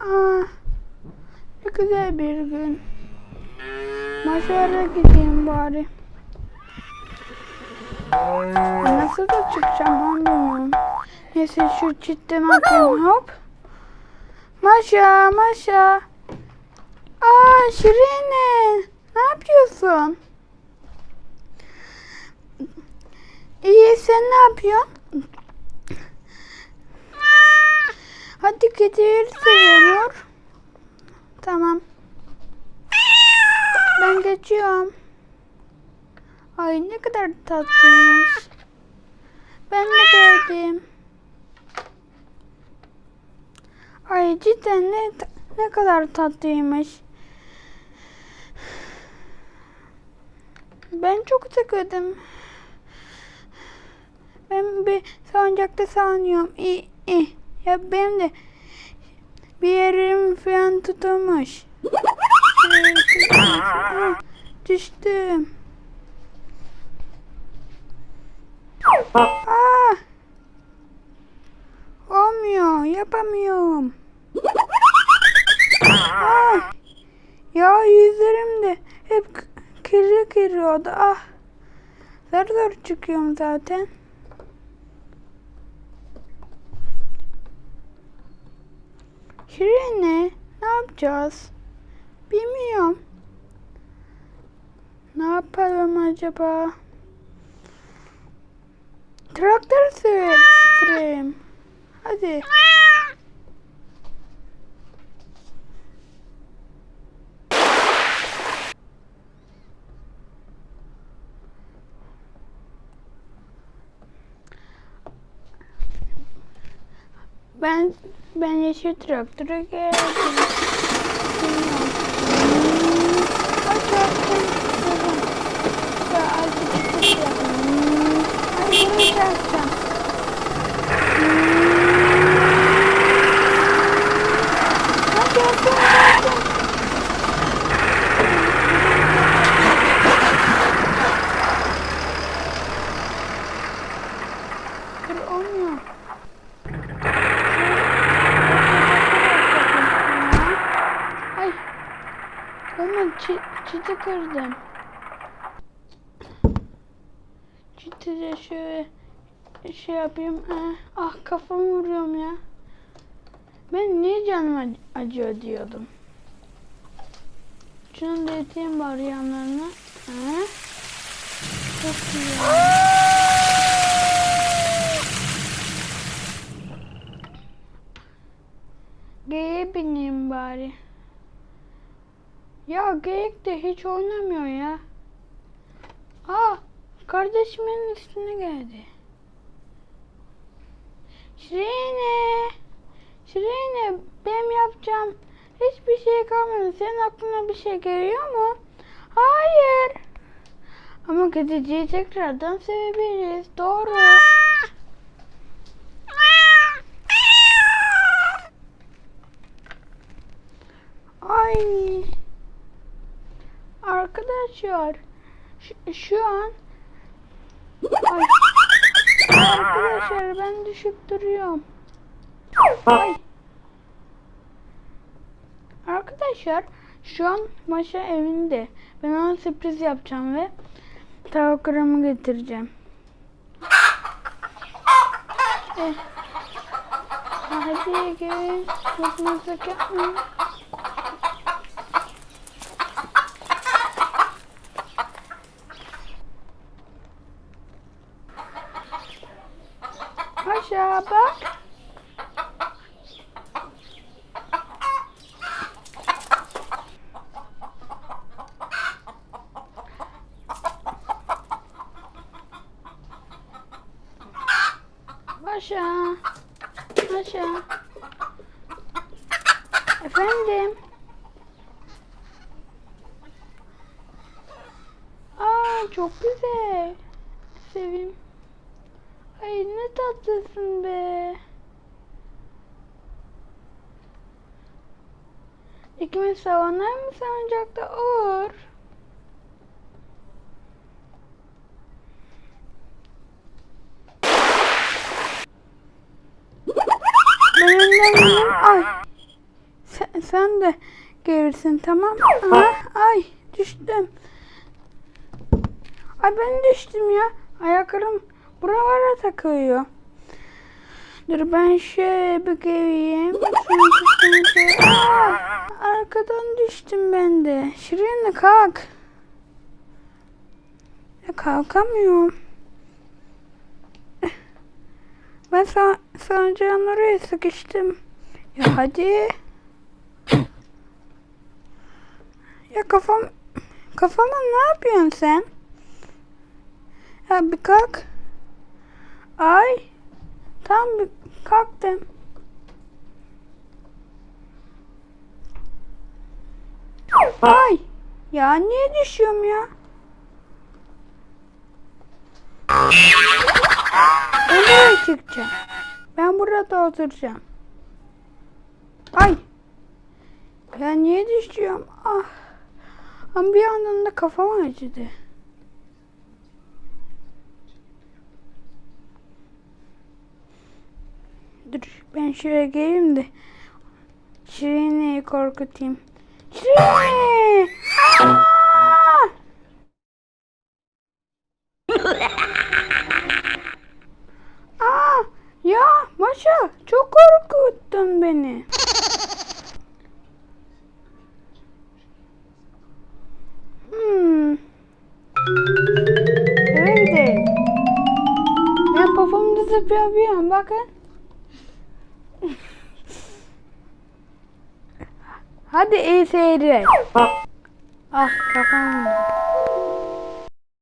Aa, ne güzel bir gün. Maşara gideyim bari. Nasıl da çıkacağım onu bilmiyorum. Neyse şu çitten atayım hop. Maşa, Maşa. Aa Şirine. Ne yapıyorsun? İyi sen ne yapıyorsun? Hadi gidiyoruz Sevinur. Tamam. Ben geçiyorum. Ay ne kadar tatlıymış. Ben de geldim. Ay cidden ne, ne kadar tatlıymış. Ben çok sıkıldım. Ben bir salıncakta sallanıyorum. İyi, iyi. Ya benim de bir yerim falan tutulmuş. Ah, Düştüm. Aa! Olmuyor, yapamıyorum. Aa! Ya yüzlerim de hep kirli kirli oldu. Ah! Zor zor çıkıyorum zaten. Şirine, ne yapacağız? Bilmiyorum. Ne yapalım acaba? Traktör sür süreyim. Hadi. Ben ben yeşil traktöre geldim. Bilmiyorum. Ay traktör sürüyorum. Ya azıcık tutuyorum. Ay bunu çarpacağım. Hadi hadi hadi. Dur olmuyor. Ay. Olmadı. Çi çiti kırdım. Çiti de şöyle şey yapayım. Ah, kafamı vuruyorum ya. Ben niye canım ac- acıyor diyordum. Şunu da eteyim bari yanlarına. Ha? Çok güzel. G'ye bineyim bari. Ya geyik de hiç oynamıyor ya. Aa, kardeşimin üstüne geldi. Şirine. Şirine, benim yapacağım hiçbir şey kalmadı. Senin aklına bir şey geliyor mu? Hayır. Ama gideceği tekrardan sevebiliriz. Doğru. Arkadaşlar şu, şu an Ay. Arkadaşlar ben düşüp duruyorum. Ay. Arkadaşlar şu an Maşa evinde. Ben ona sürpriz yapacağım ve tavuklarımı getireceğim. Eh. Hadi gel. Mutlu yapmayın. Aşağı bak. Aşağı. Aşağı. Efendim. Aa çok güzel. Sevim. Ay ne tatlısın be. İkimiz savunar mı savuncakta? Olur. Ben önden gideyim. Ay. sen de gelirsin tamam mı? Ay düştüm. Ay ben düştüm ya. Ayaklarım buralara takılıyor. Dur ben şöyle bir geleyim. Arkadan düştüm ben de. Şirin kalk. Ya kalkamıyorum. Ben sa sancağın oraya sıkıştım. Ya hadi. Ya kafam kafama ne yapıyorsun sen? Ya bir kalk. Ay. Tam kalktım. Ay. Ya niye düşüyorum ya? Nereye çıkacağım? Ben burada oturacağım. Ay. Ya niye düşüyorum? Ah. Ama bir yandan da kafam acıdı. Dur ben şuraya geleyim de Şirine'yi korkutayım. Şirine! Aa! Ya Maşa çok korkuttun beni. Hmm. Eve gidelim. Ben popomda zıplayabiliyorum bakın. Hadi iyi seyirler. Ah kafam.